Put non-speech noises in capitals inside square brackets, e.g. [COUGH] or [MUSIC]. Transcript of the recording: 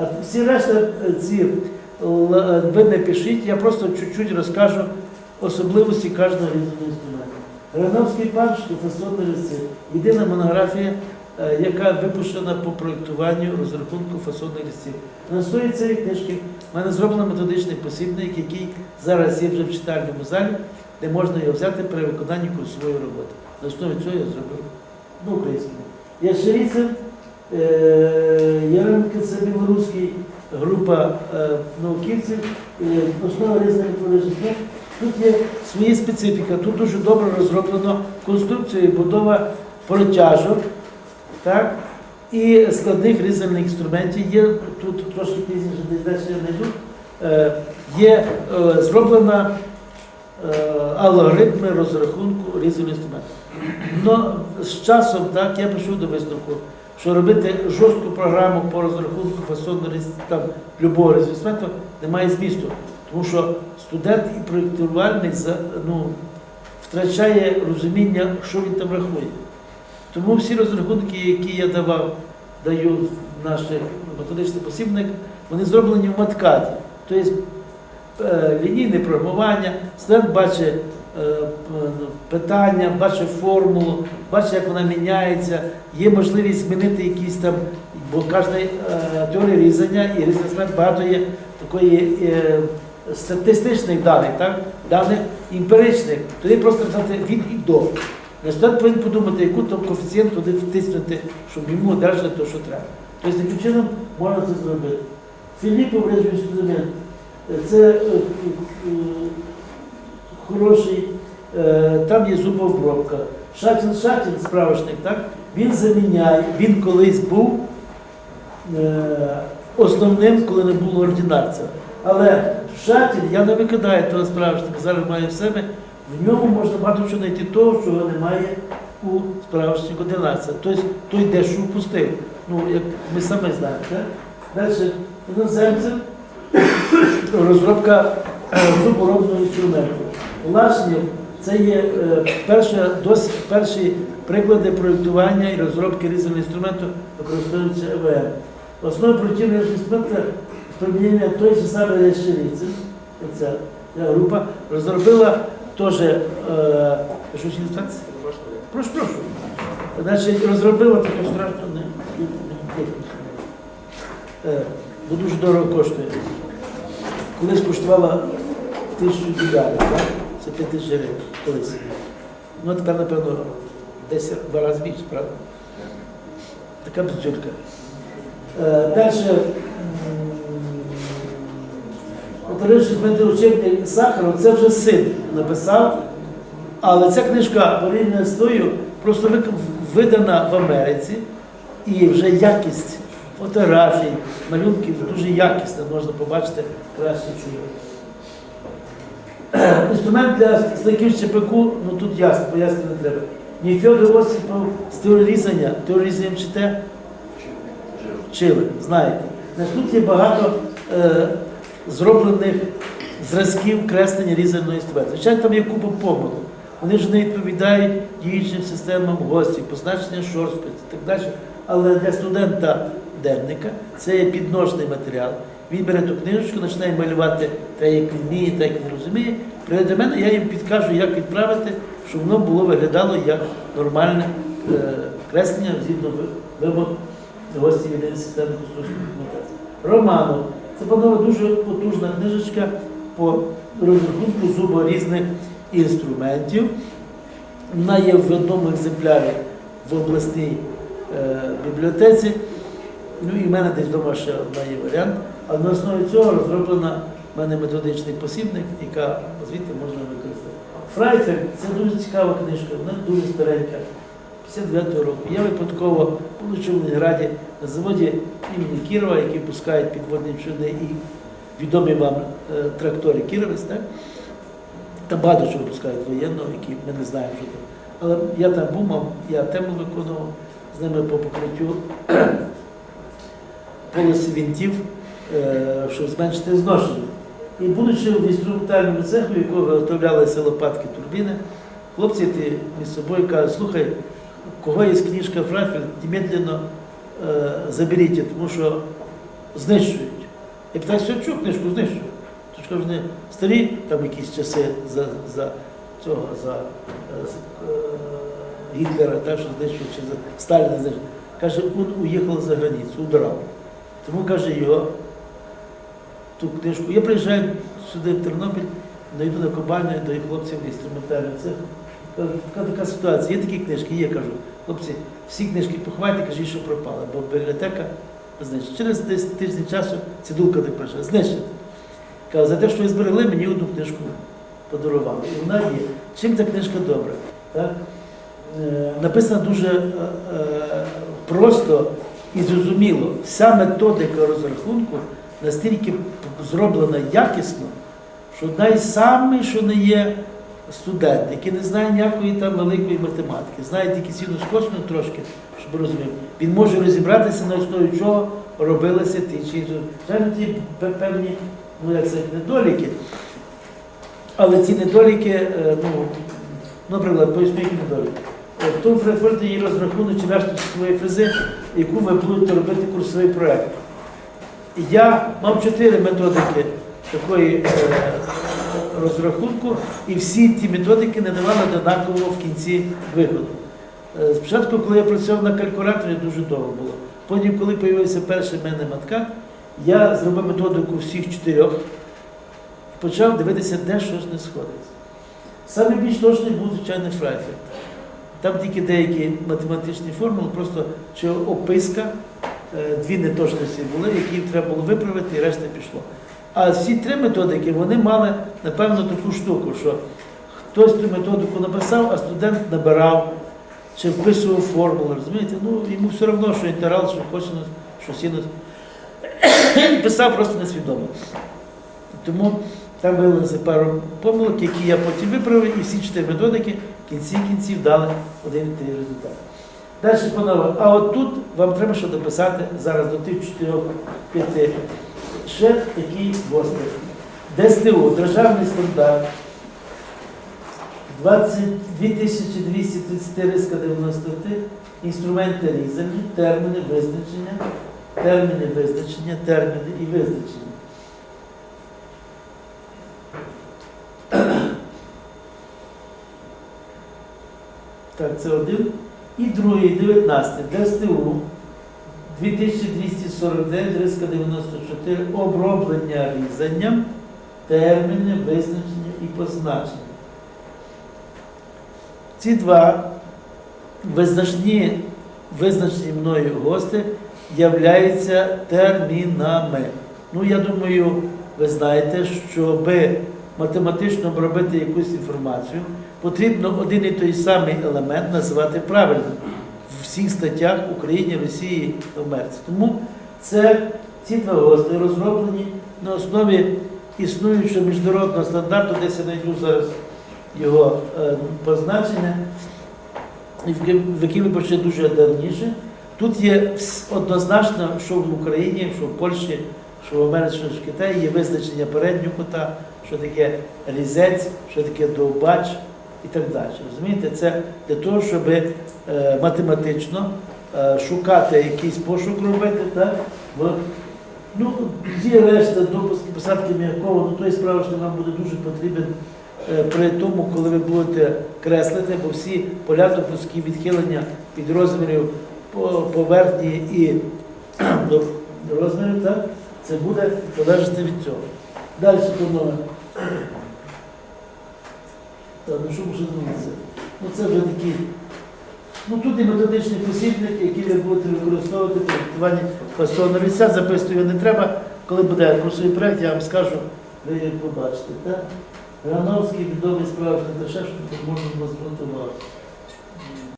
А всі решта е, ці е, ви не пишіть, я просто чуть-чуть розкажу особливості кожного різного інструменту. Грановський панчик, фасонний листи. Єдина монографія, е, яка випущена по проєктуванню розрахунку фасонних листів. На основі цієї книжки в мене зроблено методичний посібник, який зараз є вже в читальному залі, де можна його взяти при виконанні курсової роботи. На основі цього я зробив ну, українською. Яшерицин, е, Яремки, це білоруський, група е, науковців, е, основа різних методичних. Тут є своя специфіка, тут дуже добре розроблено конструкція і будова протяжок, так? і складних різальних інструментів. Є тут трошки пізніше, десь далі я знайду. Е, є е, зроблена е, алгоритми розрахунку різальних інструментів. Но з часом так, я прийшов до висновку, що робити жорстку програму по розрахунку фасонного там, любого інструменту немає змісту. Тому що студент і проєктувальник ну, втрачає розуміння, що він там рахує. Тому всі розрахунки, які я давав, даю наш методичний посібник, вони зроблені в маткаді. Тобто е, лінійне програмування, студент бачить питання, бачить формулу, бачить, як вона міняється, є можливість змінити якісь там, бо кожна е, теорія різання і інструмент багато є такої е, статистичних даних, так? даних емпіричних. Тоді просто від і до. Студент повинен подумати, яку там коефіцієнт туди втиснути, щоб йому одержати те, що треба. Тобто таким чином можна це зробити. Філіппов інструмент. Це е, е, хороший, е, там є зубообробка. Шатін Шатін, справочник, так? він заміняє, він колись був е, основним, коли не було ординарця. Але Шатін, я не викидаю того справочника, зараз маю в себе, в ньому можна багато чого знайти того, чого немає у справочнику ординарця. Тобто той дещо впустив. Ну, як ми самі знаємо. Так? Далі іноземців розробка е, зуборобного інструменту. Лашнів це є е, перша, досить, перші приклади проєктування і розробки різного інструменту використовується ЕВМ. Основа проєктування інструменту примінення той же самий Ящериця, ця група, розробила теж, е, що ще не Прошу, прошу. Значить, розробила таку страшну не, не, не, е, бо дуже дорого коштує. Колись коштувала тисячу долярів, 5 тисяч колись. Ну, тепер, напевно, десь два рази більше, правда? Така. Е, Далі, Дмитро учебник Сахаров, це вже син написав, але ця книжка порівняно з тою, просто видана в Америці, і вже якість фотографій, малюнків дуже якісна, можна побачити краще ці. Інструмент для слайків ЧПК, ну тут ясно, пояснити не треба. Ні Федор Осипов з теорії різання, теорію різання вчите? Вчили, знаєте. Тут є багато е, зроблених зразків креслення різаного інструменту. Звичайно, там є купа помилок. Вони ж не відповідають діючим системам гостів, позначення шорсткості і так далі. Але для студента денника це є підножний матеріал. Він бере ту книжечку, починає малювати те, як він вміє, те, як він розуміє. Прийде до мене, я їм підкажу, як відправити, щоб воно було виглядало як нормальне е, креслення згідно ви- вимог гості єдиної системи конструкційної документації. Романов. Це панове дуже потужна книжечка по розрахунку зуборізних інструментів. Вона є в одному екземплярі в обласній е, бібліотеці. Ну і в мене десь вдома ще одна є варіант. А на основі цього розроблена в мене методичний посібник, яка звідти можна використати. Фрайфер це дуже цікава книжка, вона дуже старенька. 59 року. Я випадково отримав в Ленинграді на заводі імені Кірова, який пускають підводні човни і відомі вам е, трактори Кіровець, так? Там багато чого випускають воєнного, які ми не знаємо, що там. Але я там був, мав, я тему виконував з ними по покриттю [CLEARS THROAT] полосі вінтів, е, щоб зменшити зношення. І будучи в інструментальному цеху, якого виготовлялися лопатки турбіни, хлопці ті між собою кажуть, слухай, кого є книжка Фрафель, немедленно е, заберіть, тому що знищують. Я питаю, що чого книжку знищують? То ж кажу, вони старі, там якісь часи за, за цього, за е, е, Гітлера, так, що знищують, чи за Сталіна знищують. Каже, він уїхав за границю, удрав. Тому каже його ту книжку. Я приїжджаю сюди в Тернопіль, найду на Кобальну, до хлопців інструментальних цих. Кажу, така така ситуація, є такі книжки, є, кажу, хлопці, всі книжки поховайте, кажіть, що пропали, бо бібліотека знищить. Через десь тиждень часу цидулка так прийшла, знищити. Кажу, за те, що ви зберегли, мені одну книжку подарували. І вона є. Чим ця книжка добра? Так? Е, написано дуже е, е, просто і зрозуміло. Вся методика розрахунку настільки зроблена якісно, що найсамий, що не є студент, який не знає ніякої там великої математики, знає тільки ціну скосну трошки, щоб розумів, він може розібратися на основі чого робилися ті чи інші. Ті певні, ну як це, недоліки. Але ці недоліки, е, ну, наприклад, поясню, які недоліки. В тому приходить її розрахунок чи решта часової фрези, яку ви будете робити курсовий проєкт. Я мав чотири методики такої е, розрахунку, і всі ті методики не давали однакового в кінці виходу. Е, Спочатку, коли я працював на калькуляторі, дуже довго було. Потім, коли з'явився перший в мене матка, я зробив методику всіх чотирьох, почав дивитися, де щось не сходиться. Саме більш точний був звичайний Фрайфельд. Там тільки деякі математичні формули, просто чи описка, дві неточності були, які треба було виправити, і решта пішло. А всі три методики вони мали, напевно, таку штуку, що хтось ту методику написав, а студент набирав чи вписував формули, розумієте? Ну, йому все одно, що інтеграл, що косинус, що синус. [COUGHS] Писав просто несвідомо. Тому там виявилося пару помилок, які я потім виправив, і всі чотири методики в кінці кінців дали один і той результат. Далі, панове, а от тут вам треба ще дописати зараз до тих чотирьох п'яти. Ще такий гострий. ДСТУ, державний стандарт 20 2233 риска 90, інструменти різані, терміни визначення, терміни визначення, терміни і визначення. Так, це один. І другий, 19, ДСТУ 2249, риска 94, оброблення різанням, терміни, визначення і позначення. Ці два визначні, визначені мною гости являються термінами. Ну, я думаю, ви знаєте, щоб математично обробити якусь інформацію, потрібно один і той самий елемент називати правильно в всіх статтях Україні, Росії та Америці. Тому це ці два гости розроблені на основі існуючого міжнародного стандарту, десь я знайду зараз його е, позначення, в в ми почали дуже давніше. Тут є однозначно, що в Україні, що в Польщі, що в Америці, що в Китаї є визначення переднього кута, що таке різець, що таке довбач і так далі. Розумієте, це для того, щоб е, математично е, шукати якийсь пошук робити, так? В, ну, ці решта допуски посадки м'якого, ну той справа, що нам буде дуже потрібен е, при тому, коли ви будете креслити, бо всі поля допуски відхилення від розмірів по поверхні і [CLEARS THROAT] до розмірів, так? Це буде залежати від цього. Далі панове. Так, ну що вже дивитися? Ну це вже такі. Ну тут і методичний посібник, який ви будете використовувати при готуванні фасону ліса. Записувати не треба. Коли буде курсовий проєкт, я вам скажу, ви побачите. Так? Грановський відомий справжній дешев, щоб можна увагу.